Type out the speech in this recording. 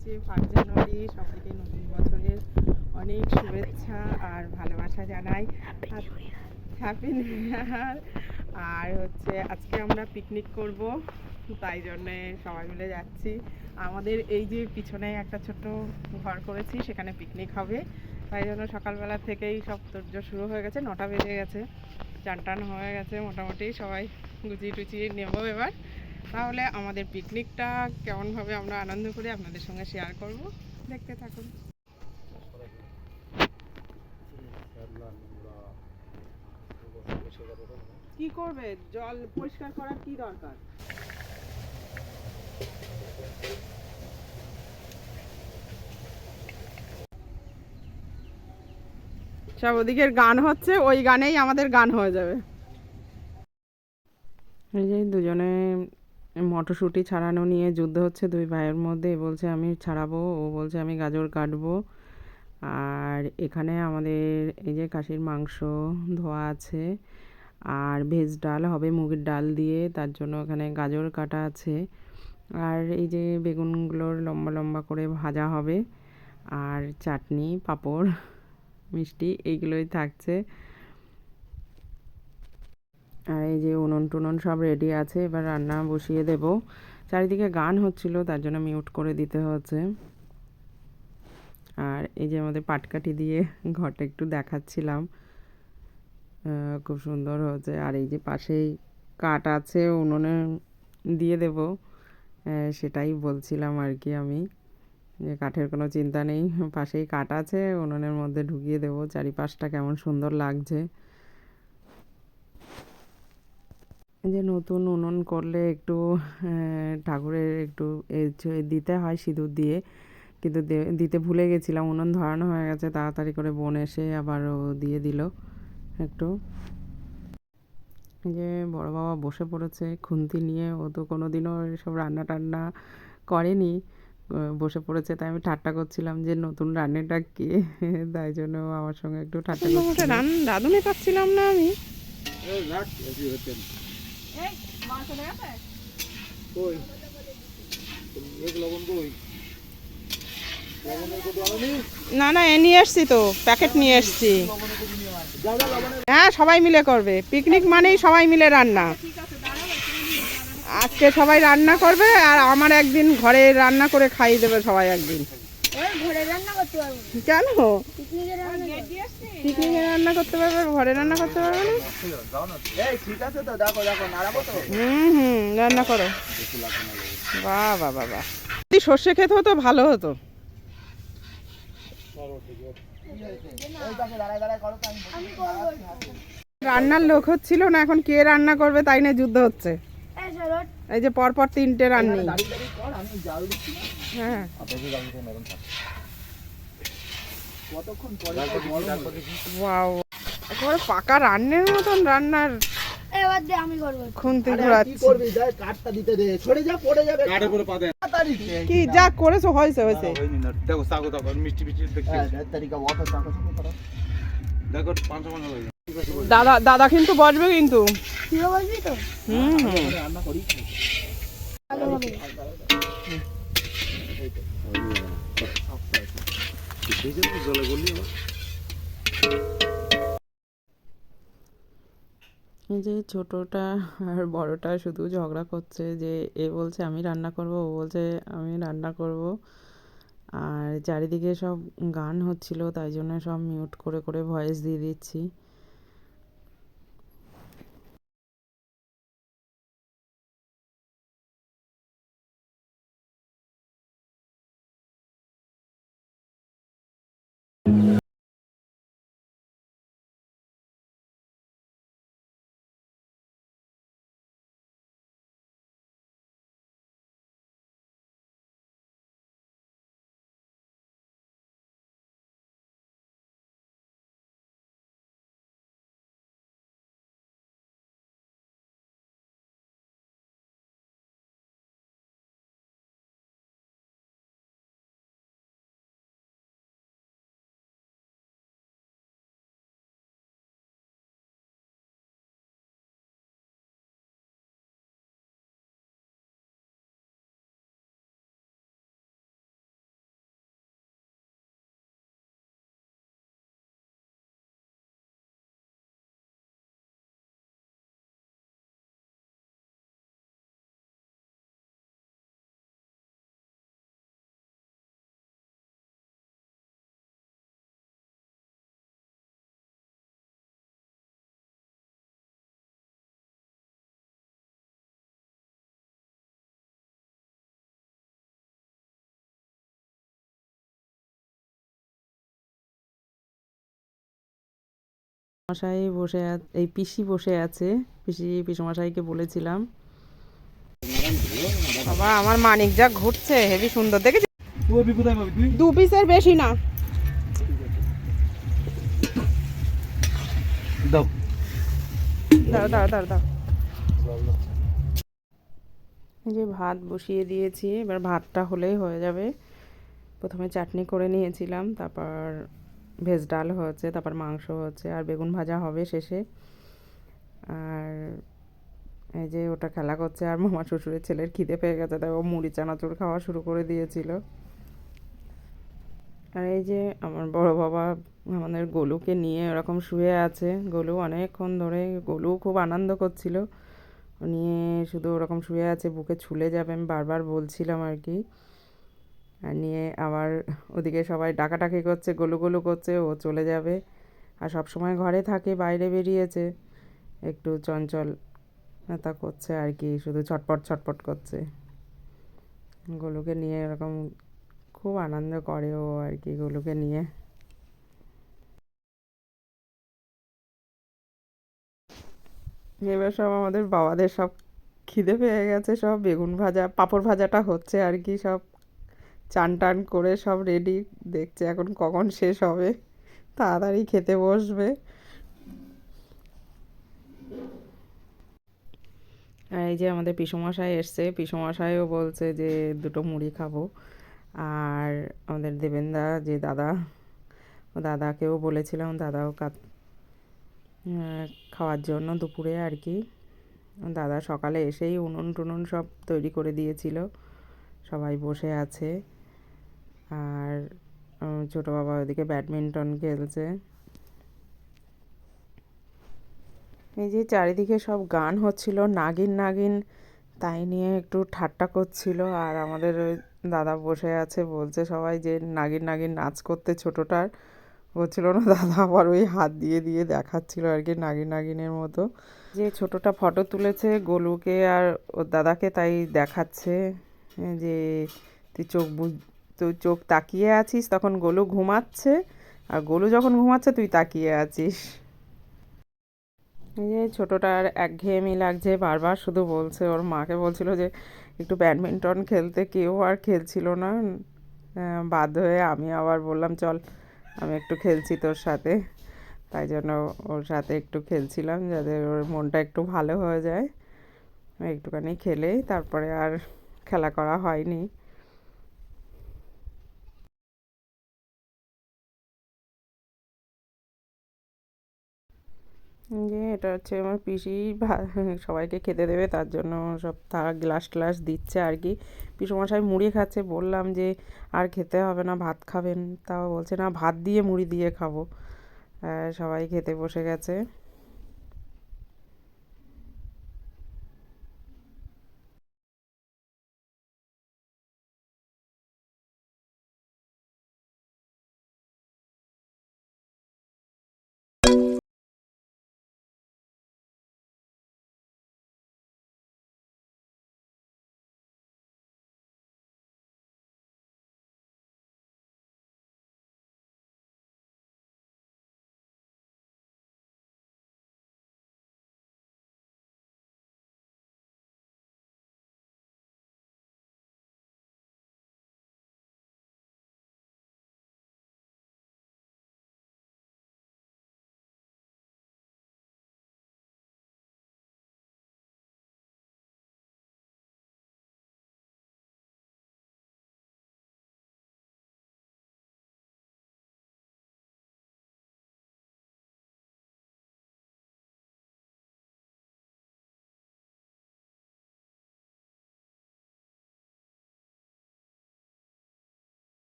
হচ্ছে first January সবাইকে নতুন বছরের অনেক শুভেচ্ছা আর ভালোবাসা জানাই। হ্যাপি নিউ ইয়ার আর হচ্ছে আজকে আমরা পিকনিক করব তাই জন্যে সবাই মিলে যাচ্ছি। আমাদের এই যে পিছনে একটা ছোট ঘর করেছি সেখানে পিকনিক হবে। তাই জন্য সকালবেলা থেকেই সব তর্য শুরু হয়ে গেছে নটা বেজে গেছে। চান টান হয়ে গেছে মোটামুটি সবাই গুছিয়ে টুচিয়ে নেব এবার। তাহলে আমাদের পিকনিকটা কেমনভাবে আমরা আনন্দ করে আপনাদের সঙ্গে শেয়ার করব? দেখতে থাকুন। কি করবে? জল পরিষ্কার করার কি দরকার? সব ওদিকের গান হচ্ছে, ওই গানেই আমাদের গান হয়ে যাবে। এই যে দুজনে মটরশুঁটি ছাড়ানো নিয়ে যুদ্ধ হচ্ছে। দুই ভাইয়ের মধ্যে বলছে, আমি ছাড়াবো, ও বলছে, আমি গাজর কাটবো আর এখানে আমাদের এই যে খাসির মাংস ধোয়া আছে, আর ভেজ ডাল হবে মুগের ডাল দিয়ে, তার জন্য এখানে গাজর কাটা আছে। আর এই যে বেগুনগুলোর লম্বা লম্বা করে ভাজা হবে, আর চাটনি, পাঁপড়, মিষ্টি, এইগুলোই থাকছে। আর এই যে উনুন টুনুন সব রেডি আছে, এবার রান্না বসিয়ে দেব। চারিদিকে গান হচ্ছিল, তার জন্য মিউট করে দিতে হচ্ছে। আর এই যে আমাদের পাটকাঠি দিয়ে ঘরটা একটু দেখাচ্ছিলাম। খুব সুন্দর হয়েছে। আর এই যে পাশেই কাঠ আছে, উনুনে দিয়ে দেব। সেটাই বলছিলাম আর কি আমি। যে কাঠের কোনো চিন্তা নেই। পাশেই কাঠ আছে, উনুনের মধ্যে ঢুকিয়ে দেবো। চারিপাশটা কেমন সুন্দর লাগছে এই যে নতুন উনুন করলে একটু ঠাকুরের একটু দিতে হয় সিঁদুর দিয়ে। কিন্তু দে- দিতে ভুলে গেছিলাম উনুন ধরানো হয়ে গেছে তাড়াতাড়ি করে বোন এসে আবার দিয়ে দিল একটু। যে বড় বাবা বসে পড়েছে খুন্তি নিয়ে ও তো কোনোদিনও এসব রান্না টান্না করেনি বসে পড়েছে তাই আমি ঠাট্টা করছিলাম যে নতুন রান্নাটা কে তাই জন্য আমার সঙ্গে একটু ঠাট্টা করছিল। রাঁধুনি পাচ্ছিলাম না আমি। না? না এ নিয়ে এসছি তো প্যাকেট নিয়ে এসছি হ্যাঁ সবাই মিলে করবে। পিকনিক মানেই সবাই মিলে রান্না। আজকে সবাই রান্না করবে আর আমার একদিন ঘরে রান্না করে খাইয়ে দেবে সবাই একদিন। ওই ঘরে রান্না করতে পারব না। কেন? পিকনিকে রান্না করতে পারবে ঘরে রান্না করতে পারবে না? ঠিক আছে তো দেখো দেখো হুম হুম রান্না করো। বাহ বাহ বাহ বাহ। যদি সর্ষে খেতে হতো ভালো হতো। রান্নার লোক হচ্ছিল না এখন কে রান্না করবে তাই নিয়ে যুদ্ধ হচ্ছে। এই যে পরপর তিনটে রান্নি। না। হ্যাঁ। কতক্ষণ পরে। ওয়াও। একেবারে পাকা রান্নার মতন রান্নার এবার দে আমি করব। খুন্তি আরে কি করবি? দেখ কাঠটা দিতে দে। সরে যা পড়ে যাবে। তাড়াতাড়ি দে। কি যা করেছ হয়েছে হয়েছে। দেখো সাগো দেখো মিষ্টি হ্যাঁ, অত করো। দেখো হয়ে দাদা দাদা কিন্তু বসবে কিন্তু। তুইও তো? হুম। হুম রান্না করি। ভালো হবে। যে ছোটটা আর বড়টা শুধু ঝগড়া করছে যে এ বলছে, আমি রান্না করব, ও বলছে, আমি রান্না করব। আর চারিদিকে সব গান হচ্ছিল, তাই জন্য সব মিউট করে করে ভয়েস দিয়ে দিচ্ছি। মশাই বসে এই পিসি বসে আছে। পিসি পিসমশাইকে বলেছিলাম। বাবা আমার মানিক যা ঘুরছে হেভি সুন্দর। দেখেছি? দু পিসের বেশি না। দাও। দাও দাও দাও দাও। এই যে ভাত বসিয়ে দিয়েছি এবার ভাতটা হলেই হয়ে যাবে। প্রথমে চাটনি করে নিয়েছিলাম তারপর ভেজ ডাল হয়েছে, তারপর মাংস হচ্ছে আর বেগুন ভাজা হবে শেষে। আর এই যে ওটা খেলা করছে, আর মামা শ্বশুরের ছেলের খিদে পেয়ে গেছে, তাই ও মুড়ি, চানাচুর খাওয়া শুরু করে দিয়েছিল। আর এই যে আমার বড় বাবা আমাদের গোলুকে নিয়ে ওরকম শুয়ে আছে, গোলু অনেকক্ষণ ধরে, গোলু খুব আনন্দ করছিল। নিয়ে শুধু ওরকম শুয়ে আছে, বুকে ছুলে যাবে, আমি বারবার বলছিলাম আর কি। নিয়ে আবার ওদিকে সবাই ডাকাডাকি করছে গোলু গোলু করছে, ও চলে যাবে। আর সব সময় ঘরে থাকে, বাইরে বেরিয়েছে। একটু চঞ্চল তা করছে আর কি, শুধু ছটপট ছটপট করছে। গোলুকে নিয়ে এরকম খুব আনন্দ করে ও আর কি, গোলুকে নিয়ে। এবার সব আমাদের বাবাদের সব খিদে পেয়ে গেছে, সব বেগুন ভাজা, পাঁপড় ভাজাটা হচ্ছে আর কি সব। চান টান করে সব রেডি দেখছে এখন কখন শেষ হবে। তাড়াতাড়ি খেতে বসবে। আর এই যে আমাদের পিসমশাই এসছে। পিসমশাইও বলছে যে, দুটো মুড়ি খাব। আর আমাদের দেবেনদা, যে দাদা ও দাদাকেও বলেছিলাম, দাদাও কাত খাওয়ার জন্য দুপুরে আর কি। দাদা সকালে এসেই উনুন টুনুন সব তৈরি করে দিয়েছিল। সবাই বসে আছে। আর ছোটো বাবা ওদিকে ব্যাডমিন্টন খেলছে। এই যে চারিদিকে সব গান হচ্ছিল, নাগিন নাগিন, তাই নিয়ে একটু ঠাট্টা করছিল। আর আমাদের ওই দাদা বসে আছে, বলছে সবাই যে নাগিন নাগিন নাচ করতে ছোটোটার। বলছিল না, দাদা আবার ওই হাত দিয়ে দিয়ে দেখাচ্ছিল আর কি নাগিন নাগিনের মতো। যে ছোটোটা ফটো তুলেছে গোলুকে আর ওর দাদাকে, তাই দেখাচ্ছে। যে তুই চোখ বুঝ তুই চোখ তাকিয়ে আছিস, তখন গোলু ঘুমাচ্ছে। আর গোলু যখন ঘুমাচ্ছে, তুই তাকিয়ে আছিস। এই যে ছোটোটার একঘেয়েমি লাগছে, বারবার শুধু বলছে, ওর মাকে বলছিল যে, একটু ব্যাডমিন্টন খেলতে কেউ আর খেলছিল না। বাধ্য হয়ে আমি আবার বললাম, চল, আমি একটু খেলছি তোর সাথে। তাই জন্য ওর সাথে একটু খেলছিলাম, যাতে ওর মনটা একটু ভালো হয়ে যায়। একটুখানি খেলেই, তারপরে আর খেলা করা হয়নি। যে এটা হচ্ছে আমার পিসি সবাইকে খেতে দেবে, তার জন্য সব তারা গ্লাস গ্লাস দিচ্ছে আর কি। পিসমশাই মুড়ি খাচ্ছে, বললাম যে আর খেতে হবে না, ভাত খাবেন। তাও বলছে, না, ভাত দিয়ে মুড়ি দিয়ে খাব। সবাই খেতে বসে গেছে।